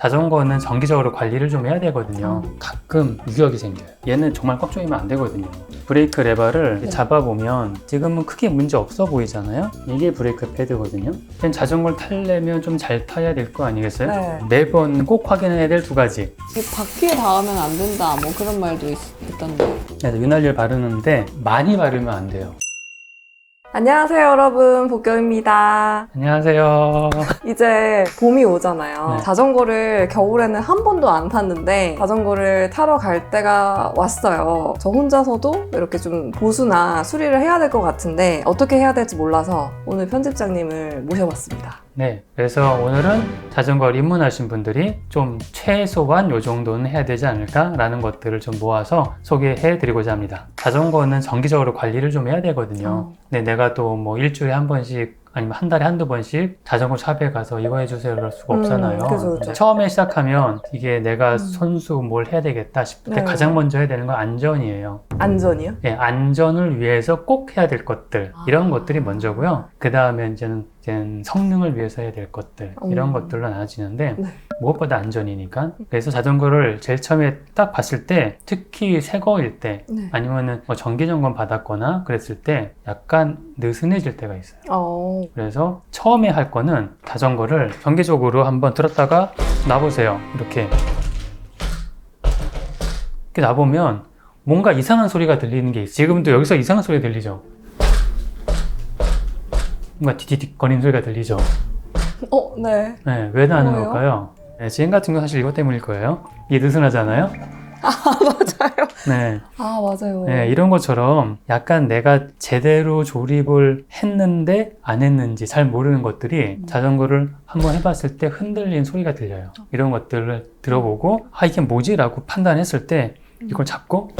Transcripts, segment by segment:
자전거는 정기적으로 관리를 좀 해야 되거든요. 가끔 유격이 생겨요. 얘는 정말 꽉 조이면 안 되거든요. 브레이크 레버를 네. 잡아보면 지금은 크게 문제 없어 보이잖아요. 이게 브레이크 패드거든요. 그냥 자전거를 타려면 좀 잘 타야 될 거 아니겠어요? 네. 매번 꼭 확인해야 될 두 가지. 이 바퀴에 닿으면 안 된다. 뭐 그런 말도 있, 있던데. 그래서 윤활유를 바르는데 많이 바르면 안 돼요. 안녕하세요, 여러분. 복경입니다. 안녕하세요. 이제 봄이 오잖아요. 네. 자전거를 겨울에는 한 번도 안 탔는데 자전거를 타러 갈 때가 왔어요. 저 혼자서도 이렇게 좀 보수나 수리를 해야 될 것 같은데 어떻게 해야 될지 몰라서 오늘 편집장님을 모셔봤습니다. 네, 그래서 오늘은 자전거를 입문하신 분들이 좀 최소한 요 정도는 해야 되지 않을까라는 것들을 좀 모아서 소개해 드리고자 합니다. 자전거는 정기적으로 관리를 좀 해야 되거든요. 어. 네, 내가 또 뭐 일주일에 한 번씩 아니면 한 달에 한두 번씩 자전거 샵에 가서 이거 해주세요 그럴 수가 음, 없잖아요. 그죠, 그죠. 근데 처음에 시작하면 이게 내가 음. 손수 뭘 해야 되겠다 싶을 때 네. 가장 먼저 해야 되는 건 안전이에요. 안전이요? 예, 안전을 위해서 꼭 해야 될 것들 이런 아. 것들이 먼저고요. 그 다음에 이제는, 이제는 성능을 위해서 해야 될 것들 이런 음. 것들로 나눠지는데 네. 무엇보다 안전이니까. 그래서 자전거를 제일 처음에 딱 봤을 때 특히 새 거일 때 네. 아니면은 뭐 정기 점검 받았거나 그랬을 때 약간 느슨해질 때가 있어요. 어, 그래서 처음에 할 거는 자전거를 정기적으로 한번 들었다가 놔보세요. 이렇게. 이렇게 놔보면 뭔가 이상한 소리가 들리는 게 있어요. 지금도 여기서 이상한 소리 들리죠? 뭔가 디디딕 거리는 소리가 들리죠? 어, 네. 네, 왜 나는 뭐예요? 걸까요? 네, 지금 같은 건 사실 이것 때문일 거예요. 이게 느슨하잖아요? 맞아요. 네. 아, 맞아요. 네, 이런 것처럼 약간 내가 제대로 조립을 했는데 안 했는지 잘 모르는 것들이 음. 자전거를 한번 해봤을 때 흔들리는 소리가 들려요. 이런 것들을 들어보고 아 이게 뭐지 라고 판단했을 때 이걸 잡고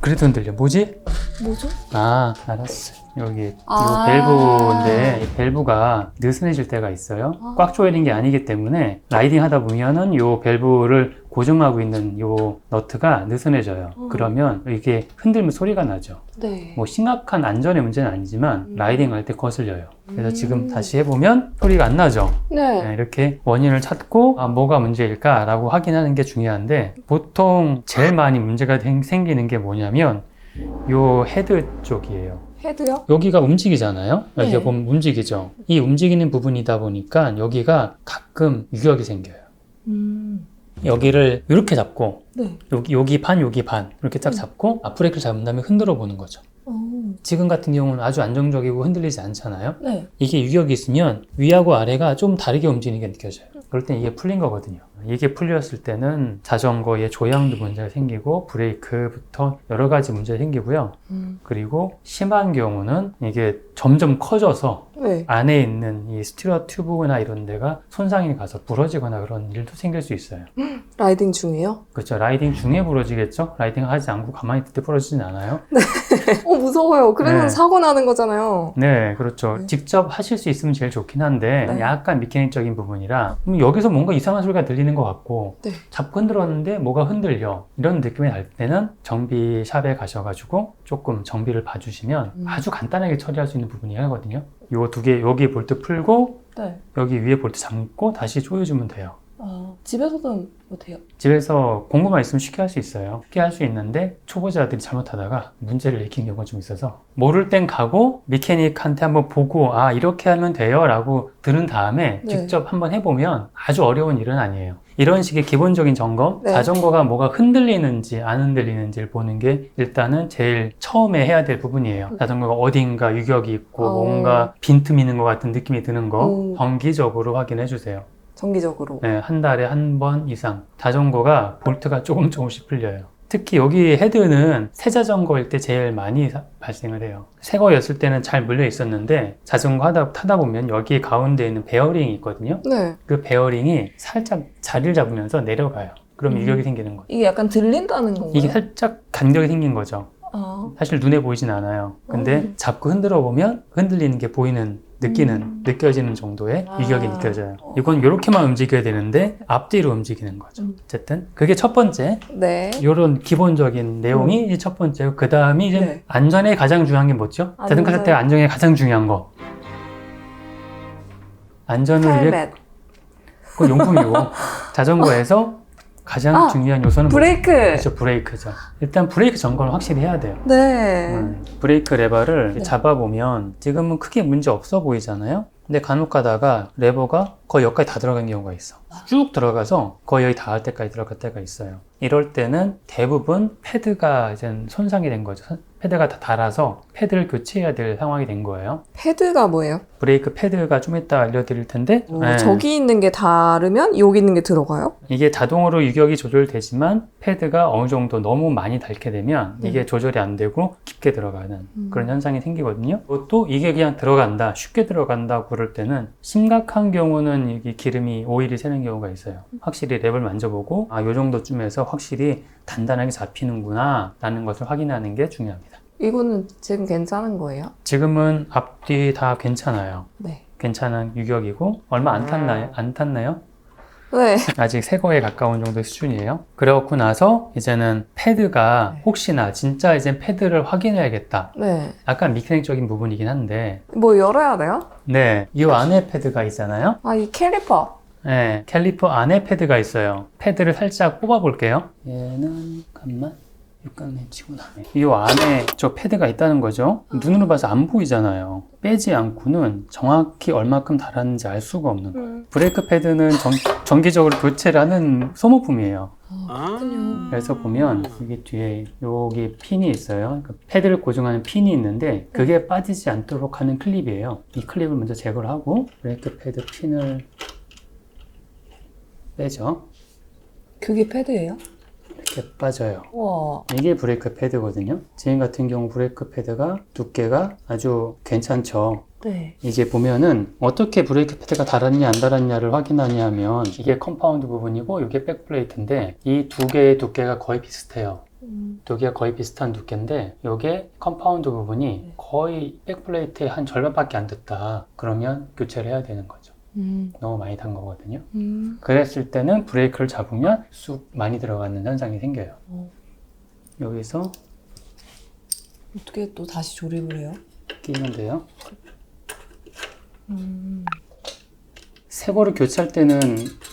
그래도 흔들려. 뭐지? 뭐죠? 아 알았어. 여기 아. 이 밸브인데 이 밸브가 느슨해질 때가 있어요. 아. 꽉 조이는 게 아니기 때문에 라이딩 하다 보면은 요 밸브를 고정하고 있는 요 너트가 느슨해져요. 음. 그러면 이게 흔들면 소리가 나죠. 네. 뭐 심각한 안전의 문제는 아니지만 음. 라이딩 할 때 거슬려요. 그래서 음. 지금 다시 해보면 소리가 안 나죠. 네. 네, 이렇게 원인을 찾고 아, 뭐가 문제일까라고 확인하는 게 중요한데 보통 제일 많이 문제가 생- 생기는 게 뭐냐면 요 헤드 쪽이에요. 헤드요? 여기가 움직이잖아요. 여기가 네. 보면 움직이죠. 이 움직이는 부분이다 보니까 여기가 가끔 유격이 생겨요. 음. 여기를 이렇게 잡고 네. 여기 여기 반 여기 반 이렇게 딱 음. 잡고 앞브레이크를 잡은 다음에 흔들어 보는 거죠. 어. 지금 같은 경우는 아주 안정적이고 흔들리지 않잖아요. 네. 이게 유격이 있으면 위하고 아래가 좀 다르게 움직이는 게 느껴져요. 그럴 땐 이게 풀린 거거든요. 이게 풀렸을 때는 자전거의 조향도 문제가 생기고 브레이크부터 여러 가지 문제가 생기고요. 음. 그리고 심한 경우는 이게 점점 커져서 네. 안에 있는 이 스티어 튜브나 이런 데가 손상이 가서 부러지거나 그런 일도 생길 수 있어요. 라이딩 중이에요? 그렇죠. 라이딩 중에 부러지겠죠? 라이딩 하지 않고 가만히 있을 때 부러지진 않아요. 어, 무서워요. 그러면 네. 사고 나는 거잖아요. 네, 그렇죠. 네. 직접 하실 수 있으면 제일 좋긴 한데 네. 약간 미케닉적인 부분이라 여기서 뭔가 이상한 소리가 들리는 것 같고 네. 잡고 흔들었는데 뭐가 흔들려 이런 느낌이 날 때는 정비 샵에 가셔가지고 조금 정비를 봐주시면 음. 아주 간단하게 처리할 수 있는 부분이 하거든요. 요 두 개 여기 볼트 풀고 네. 여기 위에 볼트 잠고 다시 조여주면 돼요. 아, 집에서도 못해요. 집에서 공부만 있으면 쉽게 할 수 있어요. 쉽게 할 수 있는데 초보자들이 잘못하다가 문제를 일으킨 경우가 좀 있어서 모를 땐 가고 미케닉한테 한번 보고 아 이렇게 하면 돼요 라고 들은 다음에 네. 직접 한번 해보면 아주 어려운 일은 아니에요. 이런 식의 기본적인 점검, 네. 자전거가 뭐가 흔들리는지 안 흔들리는지를 보는 게 일단은 제일 처음에 해야 될 부분이에요. 자전거가 어딘가 유격이 있고 어. 뭔가 빈틈 있는 것 같은 느낌이 드는 거 음. 정기적으로 확인해 주세요. 정기적으로. 네, 한 달에 한 번 이상 자전거가 볼트가 조금 조금씩 풀려요. 특히 여기 헤드는 새 자전거일 때 제일 많이 사- 발생을 해요. 새 거였을 때는 잘 물려 있었는데 자전거 하다 타다 보면 여기 가운데 있는 베어링이 있거든요. 네. 그 베어링이 살짝 자리를 잡으면서 내려가요. 그럼 음. 유격이 생기는 거죠. 이게 약간 들린다는 건가요? 이게 살짝 간격이 생긴 거죠. 아, 사실 눈에 보이진 않아요. 근데 음. 잡고 흔들어 보면 흔들리는 게 보이는 느끼는 음. 느껴지는 정도의 아. 유격이 느껴져요. 이건 이렇게만 움직여야 되는데 앞뒤로 움직이는 거죠. 음. 어쨌든 그게 첫 번째 네. 이런 기본적인 내용이 이제 첫 번째고 그 다음이 이제 네. 안전에 가장 중요한 게 뭐죠? 탈때 안전. 안전에 가장 중요한 거. 안전을 위해. 그 용품이고 자전거에서 가장 아, 중요한 요소는 브레이크. 그렇죠 브레이크죠. 일단 브레이크 점검을 확실히 해야 돼요. 네. 음, 브레이크 레버를 네. 잡아보면 지금은 크게 문제 없어 보이잖아요. 근데 간혹 가다가 레버가 거의 여기까지 다 들어간 경우가 있어. 쭉 들어가서 거의 여기 닿을 때까지 들어갈 때가 있어요. 이럴 때는 대부분 패드가 이제 손상이 된 거죠. 패드가 다 닳아서 패드를 교체해야 될 상황이 된 거예요. 패드가 뭐예요? 브레이크 패드가 좀 이따 알려드릴 텐데 어, 네. 저기 있는 게 다르면 여기 있는 게 들어가요? 이게 자동으로 유격이 조절되지만 패드가 어느 정도 너무 많이 닳게 되면 네. 이게 조절이 안 되고 깊게 들어가는 음. 그런 현상이 생기거든요. 또 이게 그냥 들어간다, 쉽게 들어간다 그럴 때는 심각한 경우는 이게 기름이 오일이 새는 경우가 있어요. 확실히 랩을 만져보고 아, 요 정도쯤에서 확실히 단단하게 잡히는구나 라는 것을 확인하는 게 중요합니다. 이거는 지금 괜찮은 거예요? 지금은 앞뒤 다 괜찮아요. 네. 괜찮은 유격이고 얼마 안 탔나요? 안 탔나요? 네. 아직 새 거에 가까운 정도의 수준이에요. 그래갖고 나서 이제는 패드가 네. 혹시나 진짜 이제 패드를 확인해야겠다. 네. 약간 미케닉적인 부분이긴 한데, 뭐 열어야 돼요? 네, 이 안에 패드가 있잖아요. 아, 이 캘리퍼. 네, 캘리퍼 안에 패드가 있어요. 패드를 살짝 뽑아 볼게요. 얘는 잠깐만. 육각내 치고 나네. 이 안에 저 패드가 있다는 거죠. 눈으로 봐서 안 보이잖아요. 빼지 않고는 정확히 얼마큼 달았는지 알 수가 없는 거예요. 음. 브레이크 패드는 정, 정기적으로 교체를 하는 소모품이에요. 아, 그렇군요. 그래서 보면 여기 뒤에 여기 핀이 있어요. 그 패드를 고정하는 핀이 있는데 그게 빠지지 않도록 하는 클립이에요. 이 클립을 먼저 제거를 하고 브레이크 패드 핀을 빼죠. 그게 패드예요? 이렇게 빠져요. 와. 이게 브레이크 패드거든요. 지금 같은 경우 브레이크 패드가 두께가 아주 괜찮죠. 네. 이게 보면은 어떻게 브레이크 패드가 달았냐 안 달았냐를 확인하냐 하면 이게 컴파운드 부분이고 이게 백플레이트인데 이 두 개의 두께가 거의 비슷해요. 음. 두 개가 거의 비슷한 두께인데 이게 컴파운드 부분이 네. 거의 백플레이트의 한 절반밖에 안 됐다. 그러면 교체를 해야 되는 거죠. 음. 너무 많이 단 거거든요. 음. 그랬을 때는 브레이크를 잡으면 쑥 많이 들어가는 현상이 생겨요. 어. 여기서 어떻게 또 다시 조립을 해요? 끼면 돼요. 음. 새 거를 교체할 때는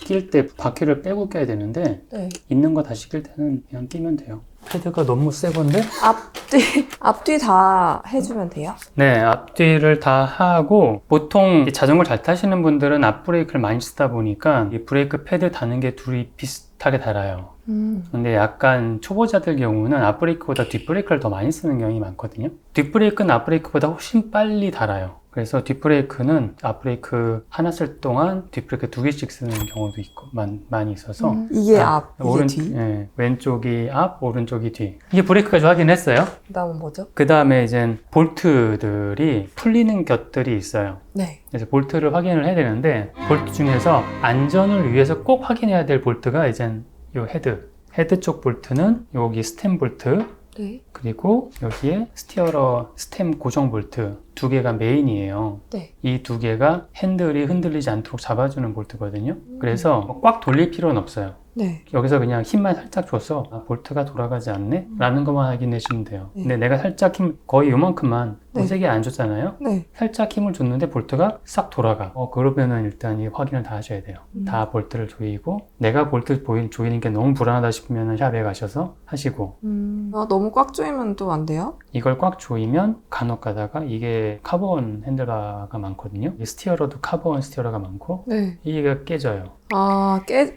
낄 때 바퀴를 빼고 껴야 되는데 네. 있는 거 다시 낄 때는 그냥 끼면 돼요. 패드가 너무 새 건데? 앞뒤 앞뒤 다 해주면 돼요? 네, 앞뒤를 다 하고 보통 이 자전거 잘 타시는 분들은 앞 브레이크를 많이 쓰다 보니까 이 브레이크 패드 다는 게 둘이 비슷하게 달아요. 음. 근데 약간 초보자들 경우는 앞 브레이크보다 뒷 브레이크를 더 많이 쓰는 경향이 많거든요. 뒷 브레이크는 앞 브레이크보다 훨씬 빨리 달아요. 그래서 뒷 브레이크는 앞 브레이크 하나 쓸 동안 뒷 브레이크 두 개씩 쓰는 경우도 있고 많, 많이 있어서 음. 이게 아, 앞, 이게 오른, 뒤. 예, 왼쪽이 앞, 오른쪽이 뒤. 이게 브레이크까지 확인 했어요. 그다음은 뭐죠? 그 다음에 이제 볼트들이 풀리는 것들이 있어요. 네. 그래서 볼트를 확인을 해야 되는데 볼트 중에서 안전을 위해서 꼭 확인해야 될 볼트가 이제 이 헤드. 헤드 쪽 볼트는 여기 스템 볼트 네. 그리고 여기에 스티어러 스템 고정 볼트 두 개가 메인이에요. 네. 이 두 개가 핸들이 흔들리지 않도록 잡아주는 볼트거든요. 그래서 꽉 돌릴 필요는 없어요. 네. 여기서 그냥 힘만 살짝 줘서 아, 볼트가 돌아가지 않네? 라는 것만 확인해 주면 돼요. 네. 근데 내가 살짝 힘, 거의 요만큼만 네. 세게 안 줬잖아요? 네. 살짝 힘을 줬는데 볼트가 싹 돌아가. 어, 그러면은 일단 이 확인을 다 하셔야 돼요. 음. 다 볼트를 조이고, 내가 볼트 보이, 조이는 게 너무 불안하다 싶으면 샵에 가셔서 하시고, 음. 아, 너무 꽉 조이면 또 안 돼요? 이걸 꽉 조이면 간혹 가다가 이게 카본 핸들바가 많거든요. 이 스티어러도 카본 스티어러가 많고, 네. 이게 깨져요. 아, 깨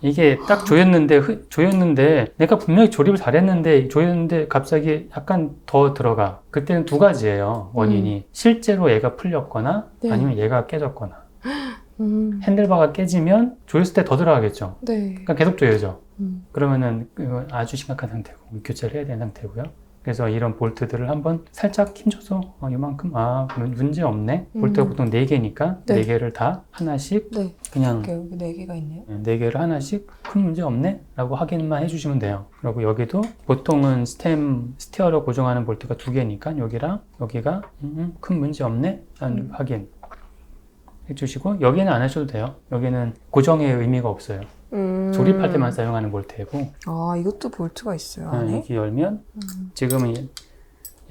이게 딱 조였는데 흐- 조였는데 내가 분명히 조립을 잘했는데 조였는데 갑자기 약간 더 들어가 그때는 두 가지예요 원인이 실제로 얘가 풀렸거나 네. 아니면 얘가 깨졌거나 음. 핸들바가 깨지면 조였을 때 더 들어가겠죠 네. 그러니까 계속 조여져 음. 그러면은 이건 아주 심각한 상태고 교체를 해야 되는 상태고요 그래서 이런 볼트들을 한번 살짝 힘줘서 어, 이만큼 아 문- 문제 없네 볼트가 음. 보통 네개니까 네. 네개를 다 하나씩 네. 그냥 이렇게 여기 네 개가 있네요. 네 개를 하나씩 큰 문제 없네? 라고 확인만 해주시면 돼요. 그리고 여기도 보통은 스템, 스티어로 고정하는 볼트가 두 개니까 여기랑 여기가 음, 음, 큰 문제 없네? 라는 음. 확인 해주시고 여기는 안 하셔도 돼요. 여기는 고정의 의미가 없어요. 음. 조립할 때만 사용하는 볼트이고 아, 이것도 볼트가 있어요, 네, 안에? 이렇게 열면 음. 지금은 이-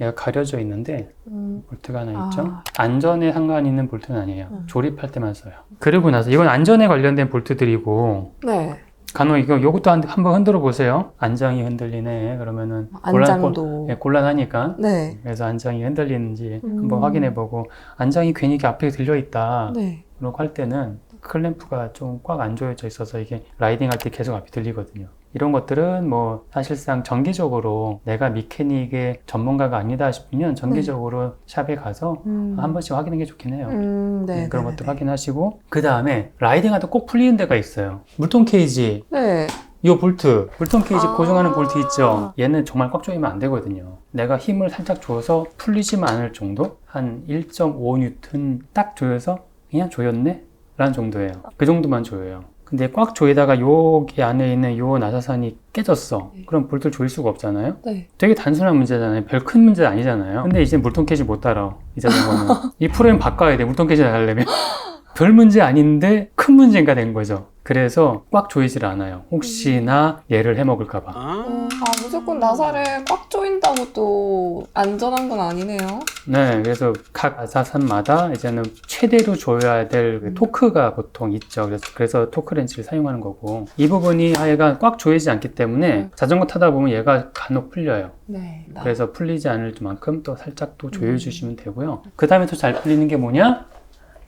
얘가 가려져 있는데 음. 볼트가 하나 아. 있죠. 안전에 상관 있는 볼트는 아니에요. 음. 조립할 때만 써요. 그리고 나서 이건 안전에 관련된 볼트들이고 네. 간혹 이거 요것도 한, 한번 흔들어 보세요. 안장이 흔들리네. 그러면은 안장도. 예, 곤란하니까. 네. 그래서 안장이 흔들리는지 음. 한번 확인해 보고 안장이 괜히 이렇게 앞에 들려 있다. 네. 그렇게 할 때는 클램프가 좀 꽉 안 조여져 있어서 이게 라이딩 할 때 계속 앞이 들리거든요. 이런 것들은 뭐 사실상 정기적으로 내가 미케닉의 전문가가 아니다 싶으면 정기적으로 샵에 가서 음. 한 번씩 확인하는 게 좋긴 해요. 음, 네. 네, 그런 네, 것도 네. 확인하시고 그 다음에 라이딩 할때꼭 풀리는 데가 있어요. 물통 케이지, 네. 이 볼트, 물통 케이지 아. 고정하는 볼트 있죠. 얘는 정말 꽉 조이면 안 되거든요. 내가 힘을 살짝 줘서 풀리지만 않을 정도, 한 1.5 뉴턴 딱 조여서 그냥 조였네, 라는 정도예요. 그 정도만 조여요. 근데 꽉 조이다가 여기 안에 있는 요 나사선이 깨졌어. 네. 그럼 볼트를 조일 수가 없잖아요. 네. 되게 단순한 문제잖아요. 별 큰 문제 아니잖아요. 근데 이제 물통 케이지 못 따라. 이 자전거는. 이 프레임 바꿔야 돼. 물통 케이지 달려면. 별 문제 아닌데 큰 문제가 된 거죠. 그래서 꽉 조이질 않아요. 혹시나 얘를 해먹을까봐. 음, 아, 무조건 나사를 꽉 조인다고 또 안전한 건 아니네요. 네, 그래서 각 아사선마다 이제는 최대로 조여야 될그 음. 토크가 보통 있죠. 그래서, 그래서 토크 렌치를 사용하는 거고. 이 부분이 얘가 꽉 조이지 않기 때문에 음. 자전거 타다 보면 얘가 간혹 풀려요. 네. 나. 그래서 풀리지 않을 만큼 또 살짝 또 음. 조여주시면 되고요. 그 다음에 또 잘 풀리는 게 뭐냐?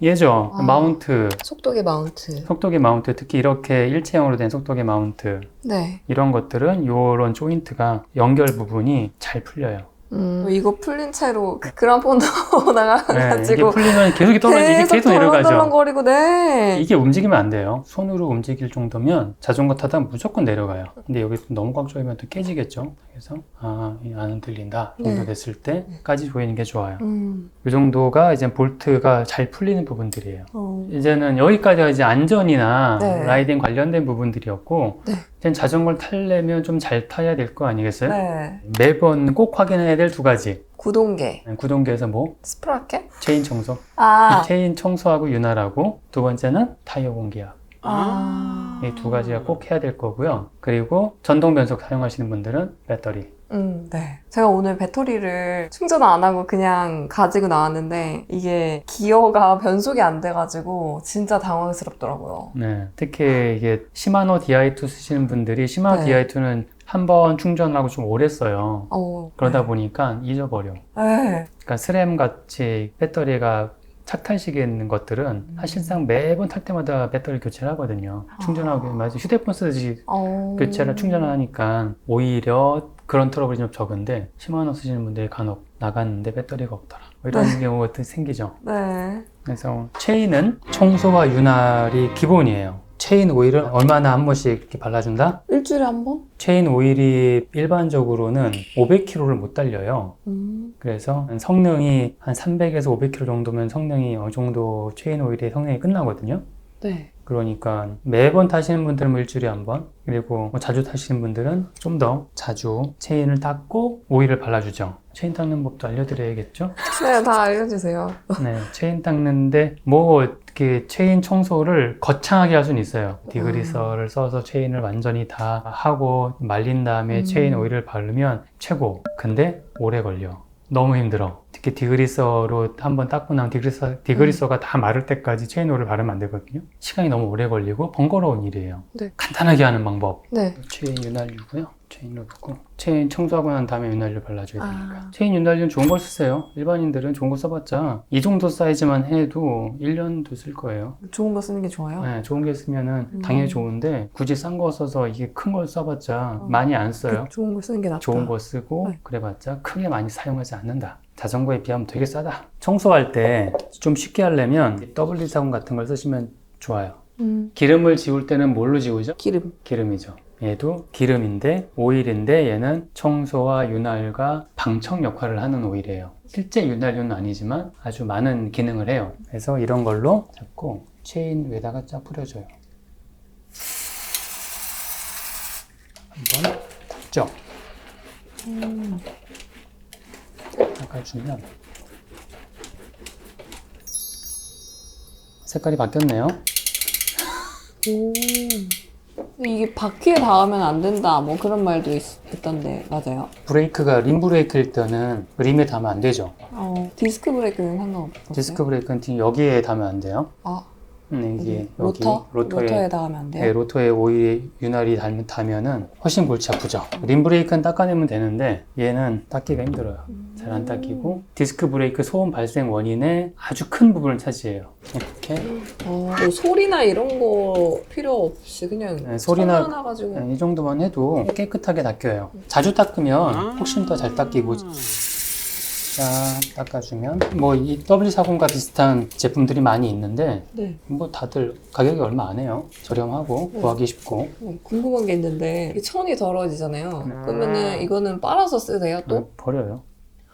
얘죠. 아. 마운트. 속도계 마운트. 속도계 마운트. 특히 이렇게 일체형으로 된 속도계 마운트. 네. 이런 것들은 요런 조인트가 연결 부분이 잘 풀려요. 음, 이거 풀린 채로 그 네, 이게 나가가지고 풀리면 계속 떨어지, 이게 계속 계속 내려가죠. 네. 이게 움직이면 안 돼요. 손으로 움직일 정도면 자전거 타다 무조건 내려가요. 근데 여기 너무 꽉 조이면 또 깨지겠죠. 그래서 아, 이안 흔들린다 정도 네. 됐을 때까지 조이는 게 좋아요. 음, 이 정도가 이제 볼트가 잘 풀리는 부분들이에요. 어, 이제는 여기까지가 이제 안전이나 네. 라이딩 관련된 부분들이었고, 네. 자전거를 타려면 좀 잘 타야 될 거 아니겠어요? 네. 매번 꼭 확인해야 될 두 가지. 구동계, 구동계에서 뭐? 스프라켓? 체인 청소. 아, 체인 청소하고 윤활하고, 두 번째는 타이어 공기압. 아, 이 두 가지가 꼭 해야 될 거고요. 그리고 전동 변속 사용하시는 분들은 배터리. 음, 네. 제가 오늘 배터리를 충전 안 하고 그냥 가지고 나왔는데 이게 기어가 변속이 안 돼가지고 진짜 당황스럽더라고요. 네. 특히 이게 시마노 DI2 쓰시는 분들이 시마노 네. DI2는 한 번 충전하고 좀 오래 써요. 어, 그러다 보니까 잊어버려. 네. 그러니까 스램 같이 배터리가 착탈식에 있는 것들은 음. 사실상 매번 탈 때마다 배터리 교체를 하거든요. 충전하고 아. 맞아 휴대폰 쓰듯이 어... 교체를 충전을 하니까 오히려 그런 트러블이 좀 적은데 시마노 쓰시는 분들이 간혹 나갔는데 배터리가 없더라. 뭐 이런 네. 경우가 생기죠. 네. 그래서 체인은 청소와 윤활이 기본이에요. 체인 오일은 얼마나 한 번씩 이렇게 발라준다? 일주일에 한 번? 체인 오일이 일반적으로는 500km를 못 달려요. 음. 그래서 성능이 한 300에서 500km 정도면 성능이 어느 정도 체인 오일의 성능이 끝나거든요. 네. 그러니까 매번 타시는 분들은 뭐 일주일에 한 번, 그리고 뭐 자주 타시는 분들은 좀 더 자주 체인을 닦고 오일을 발라주죠. 체인 닦는 법도 알려드려야겠죠? 네, 다 알려주세요. 네, 체인 닦는데 뭐 이렇게 체인 청소를 거창하게 할 수는 있어요. 디그리서를 써서 체인을 완전히 다 하고 말린 다음에 음. 체인 오일을 바르면 최고. 근데 오래 걸려. 너무 힘들어. 특히 디그리서로 한번 닦고 나면 디그리서, 디그리서가 다 마를 때까지 체인 오일을 바르면 안 되거든요. 시간이 너무 오래 걸리고 번거로운 일이에요. 네. 간단하게 하는 방법. 네. 체인 윤활유고요. 체인을 붓고 체인 청소하고 난 다음에 윤활유 발라줘야 되니까. 아. 체인 윤활유는 좋은 걸 쓰세요. 일반인들은 좋은 거 써봤자 이 정도 사이즈만 해도 1년도 쓸 거예요. 좋은 거 쓰는 게 좋아요? 네, 좋은 게 쓰면은 음. 당연히 좋은데 굳이 싼 거 써서 이게 큰 걸 써봤자 어. 많이 안 써요. 그 좋은 거 쓰는 게 낫다. 좋은 거 쓰고 네. 그래봤자 크게 많이 사용하지 않는다. 자전거에 비하면 되게 싸다. 청소할 때 좀 쉽게 하려면 WD 사본 같은 걸 쓰시면 좋아요. 음. 기름을 지울 때는 뭘로 지우죠? 기름. 기름이죠. 얘도 기름인데 오일인데 얘는 청소와 윤활과 방청 역할을 하는 오일이에요. 실제 윤활유는 아니지만 아주 많은 기능을 해요. 그래서 이런 걸로 잡고 체인 위에다가 쫙 뿌려줘요. 한번. 음. 닦아주면 색깔이 바뀌었네요. 오. 이게 바퀴에 닿으면 안 된다. 뭐 그런 말도 있, 있던데 맞아요? 브레이크가 림 브레이크일 때는 림에 닿으면 안 되죠. 어, 디스크 브레이크는 상관없어요. 디스크 브레이크는 뒤- 여기에 닿으면 안 돼요. 아, 음, 이게 여기 로터? 로터에 로터에 닿으면 안 돼요? 네, 로터에 오일에 윤활이 닿- 닿으면은 훨씬 골치 아프죠. 림 브레이크는 닦아내면 되는데 얘는 닦기가 힘들어요. 잘 안 닦이고 디스크 브레이크 소음 발생 원인의 아주 큰 부분을 차지해요. 이렇게 어, 뭐 소리나 이런 거 필요 없이 그냥 네, 소리나- 하나 가지고 네, 이 정도만 해도 깨끗하게 닦여요. 자주 닦으면 훨씬 더 잘 닦이고 쫙 닦아주면 뭐 이 W40과 비슷한 제품들이 많이 있는데 네. 뭐 다들 가격이 얼마 안 해요. 저렴하고 네. 구하기 쉽고 어, 궁금한 게 있는데 이 천이 더러워지잖아요. 음. 그러면은 이거는 빨아서 쓰세요 또? 네, 버려요.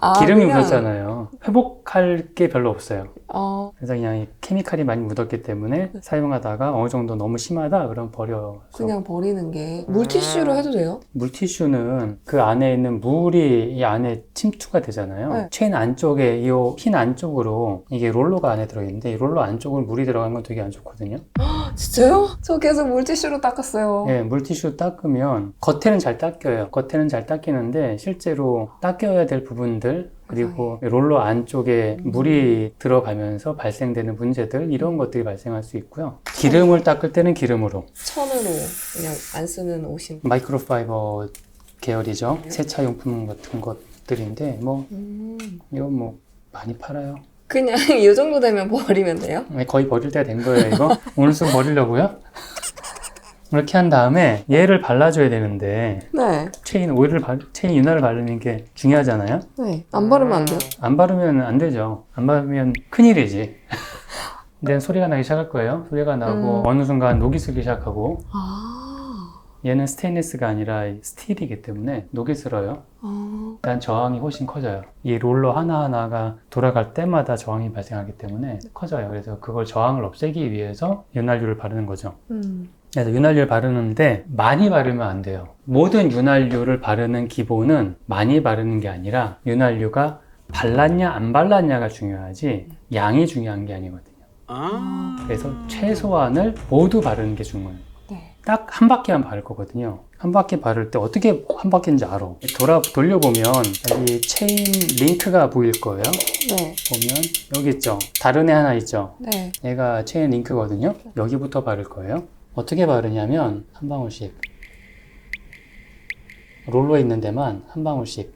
아, 기름이 그냥- 묻었잖아요. 회복할 게 별로 없어요. 어, 그래서 그냥 이 케미칼이 많이 묻었기 때문에 사용하다가 어느 정도 너무 심하다 그럼 버려서 그냥 버리는 게 물티슈로 해도 돼요? 물티슈는 그 안에 있는 물이 이 안에 침투가 되잖아요. 네. 체인 안쪽에 이 핀 안쪽으로 이게 롤러가 안에 들어있는데 이 롤러 안쪽으로 물이 들어간 건 되게 안 좋거든요. 진짜요? 저 계속 물티슈로 닦았어요. 예, 물티슈 닦으면 겉에는 잘 닦여요. 겉에는 잘 닦이는데 실제로 닦여야 될 부분들 그리고 롤러 안쪽에 물이 들어가면서 발생되는 문제들 이런 것들이 발생할 수 있고요. 기름을 닦을 때는 기름으로 천으로 그냥 안 쓰는 옷인. 마이크로파이버 계열이죠. 세차 용품 같은 것들인데 뭐 음. 이건 뭐 많이 팔아요. 그냥 이 정도 되면 버리면 돼요? 네, 거의 버릴 때가 된 거예요. 이거 오늘 좀 버리려고요. 이렇게 한 다음에 얘를 발라줘야 되는데 네. 체인 오일을 발, 체인 윤활을 바르는 게 중요하잖아요. 네. 안 바르면 안 돼요? 안 바르면 안 되죠. 안 바르면 큰일이지. 근데 소리가 나기 시작할 거예요. 소리가 나고 음. 어느 순간 녹이 슬기 시작하고 아. 얘는 스테인리스가 아니라 스틸이기 때문에 녹이 슬어요. 아. 일단 저항이 훨씬 커져요. 이 롤러 하나하나가 돌아갈 때마다 저항이 발생하기 때문에 커져요. 그래서 그걸 저항을 없애기 위해서 윤활유를 바르는 거죠. 음. 그래서 윤활유를 바르는데 많이 바르면 안 돼요. 모든 윤활유를 바르는 기본은 많이 바르는 게 아니라 윤활유가 발랐냐 안 발랐냐가 중요하지 양이 중요한 게 아니거든요. 아. 그래서 최소한을 모두 바르는 게 중요해요. 네. 딱 한 바퀴만 바를 거거든요. 한 바퀴 바를 때 어떻게 한 바퀴인지 알아. 돌아 돌려보면 여기 체인 링크가 보일 거예요. 네. 보면 여기 있죠. 다른 애 하나 있죠. 네. 얘가 체인 링크거든요. 여기부터 바를 거예요. 어떻게 바르냐면 한 방울씩 롤러 있는 데만 한 방울씩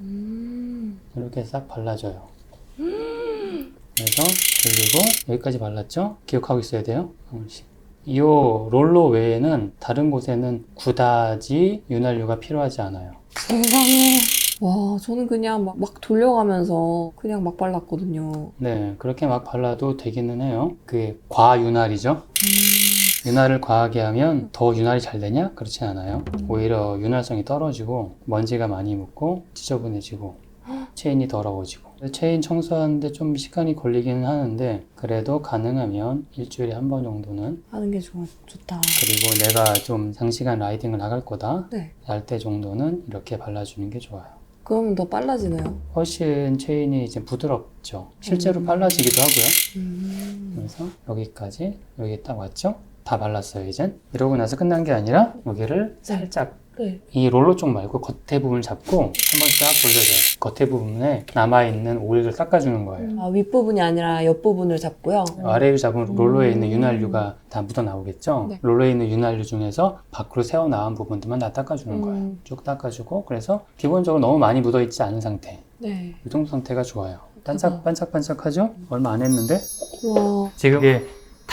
음. 이렇게 싹 발라줘요. 그래서 그리고 여기까지 발랐죠? 기억하고 있어야 돼요. 한 방울씩. 이 롤러 외에는 다른 곳에는 그다지 윤활유가 필요하지 않아요. 세상에. 와, 저는 그냥 막, 막 돌려가면서 그냥 막 발랐거든요. 네, 그렇게 막 발라도 되기는 해요. 그게 과윤활이죠. 음. 윤활을 과하게 하면 더 윤활이 잘 되냐? 그렇지 않아요. 오히려 윤활성이 떨어지고 먼지가 많이 묻고 지저분해지고 체인이 더러워지고 체인 청소하는데 좀 시간이 걸리기는 하는데 그래도 가능하면 일주일에 한 번 정도는 하는 게 좋아, 좋다. 그리고 내가 좀 장시간 라이딩을 나갈 거다 네. 할 때 정도는 이렇게 발라주는 게 좋아요. 그러면 더 빨라지나요? 훨씬 체인이 이제 부드럽죠. 실제로 음. 빨라지기도 하고요. 음. 그래서 여기까지 여기 딱 왔죠? 다 발랐어요 이젠 이러고 나서 끝난 게 아니라 여기를 살짝 네. 이 롤러 쪽 말고 겉에 부분을 잡고 한번 딱 돌려줘요 겉에 부분에 남아있는 오일을 닦아주는 거예요 아, 윗부분이 아니라 옆부분을 잡고요. 아래를 잡으면 롤러에 있는 음. 윤활유가 다 묻어 나오겠죠 네. 롤러에 있는 윤활유 중에서 밖으로 새어 나온 부분들만 다 닦아주는 거예요 음. 쭉 닦아주고 그래서 기본적으로 너무 많이 묻어 있지 않은 상태 네. 이 정도 상태가 좋아요 대박. 반짝 반짝반짝하죠 얼마 안 했는데 와. 지금 이게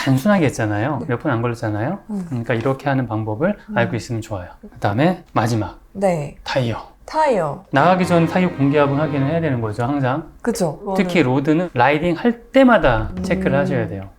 단순하게 했잖아요. 네. 몇분 안 걸렸잖아요. 음. 그러니까 이렇게 하는 방법을 음. 알고 있으면 좋아요. 그 다음에 마지막 네. 타이어. 타이어. 나가기 전 타이어 공기압은 확인을 해야 되는 거죠, 항상. 그쵸. 특히 로드는 라이딩 할 때마다 음. 체크를 하셔야 돼요.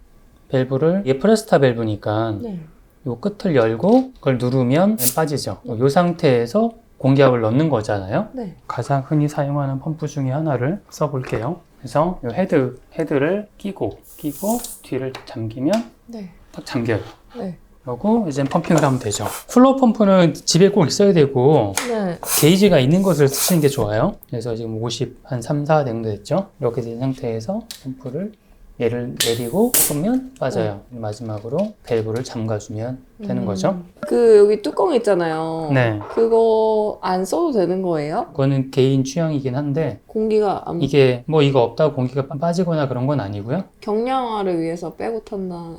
밸브를 이게 프레스타 밸브니까 네. 요 끝을 열고 그걸 누르면 빠지죠. 이 상태에서 공기압을 넣는 거잖아요. 네. 가장 흔히 사용하는 펌프 중에 하나를 써볼게요. 그래서 이 헤드 헤드를 끼고 끼고 뒤를 잠기면 네. 딱 잠겨요. 네. 그리고 이제 펌핑을 하면 되죠. 플로어 펌프는 집에 꼭 있어야 되고 네. 게이지가 있는 것을 쓰시는 게 좋아요. 그래서 지금 50, 한 3, 4 정도 됐죠. 이렇게 된 상태에서 펌프를 얘를 내리고 끄면 빠져요. 마지막으로 밸브를 잠가주면 되는 음. 거죠. 그 여기 뚜껑 있잖아요. 네. 그거 안 써도 되는 거예요? 그거는 개인 취향이긴 한데 공기가 안 이게 뭐 이거 없다고 공기가 빠지거나 그런 건 아니고요. 경량화를 위해서 빼고 탔나?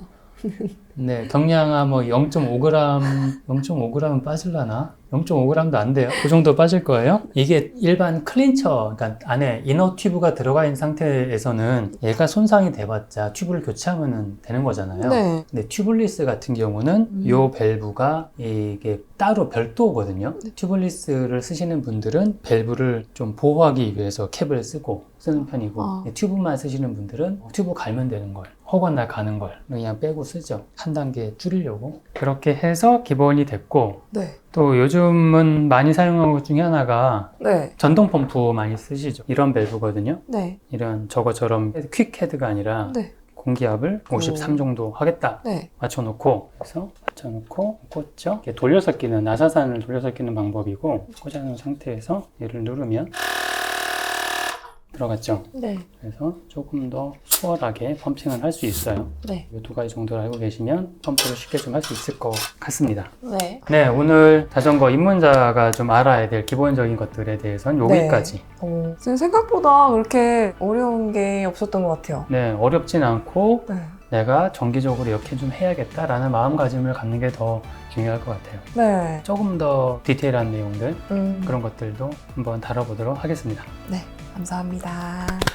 네, 경량화 뭐 0.5g, 0.5g은 빠질라나? 0.5g도 안 돼요. 그 정도 빠질 거예요. 이게 일반 클린처, 그러니까 안에 이너 튜브가 들어가 있는 상태에서는 얘가 손상이 돼봤자 튜브를 교체하면 되는 거잖아요. 네. 근데 튜블리스 같은 경우는 음. 요 밸브가 이게 따로 별도거든요. 네. 튜블리스를 쓰시는 분들은 밸브를 좀 보호하기 위해서 캡을 쓰고 쓰는 편이고 아. 튜브만 쓰시는 분들은 튜브 갈면 되는 걸 허건 날 가는 걸 그냥 빼고 쓰죠. 한 단계 줄이려고 그렇게 해서 기본이 됐고 네. 또 요즘은 많이 사용하는 것 중에 하나가 네. 전동 펌프 많이 쓰시죠. 이런 밸브거든요. 네. 이런 저거처럼 퀵 헤드가 아니라 네. 공기압을 53 정도 하겠다. 네. 맞춰놓고 그래서 맞춰놓고 꽂죠. 돌려서 끼는 나사산을 돌려서 끼는 방법이고 꽂아놓은 상태에서 얘를 누르면 들어갔죠. 네. 그래서 조금 더 수월하게 펌핑을 할 수 있어요. 네. 이 두 가지 정도를 알고 계시면 펌프를 쉽게 좀 할 수 있을 것 같습니다. 네. 네, 오늘 자전거 입문자가 좀 알아야 될 기본적인 것들에 대해서는 네. 여기까지. 어, 생각보다 그렇게 어려운 게 없었던 것 같아요. 네, 어렵진 않고 네. 내가 정기적으로 이렇게 좀 해야겠다라는 마음가짐을 갖는 게 더 중요할 것 같아요. 네. 조금 더 디테일한 내용들 음, 그런 것들도 한번 다뤄보도록 하겠습니다. 네. 감사합니다.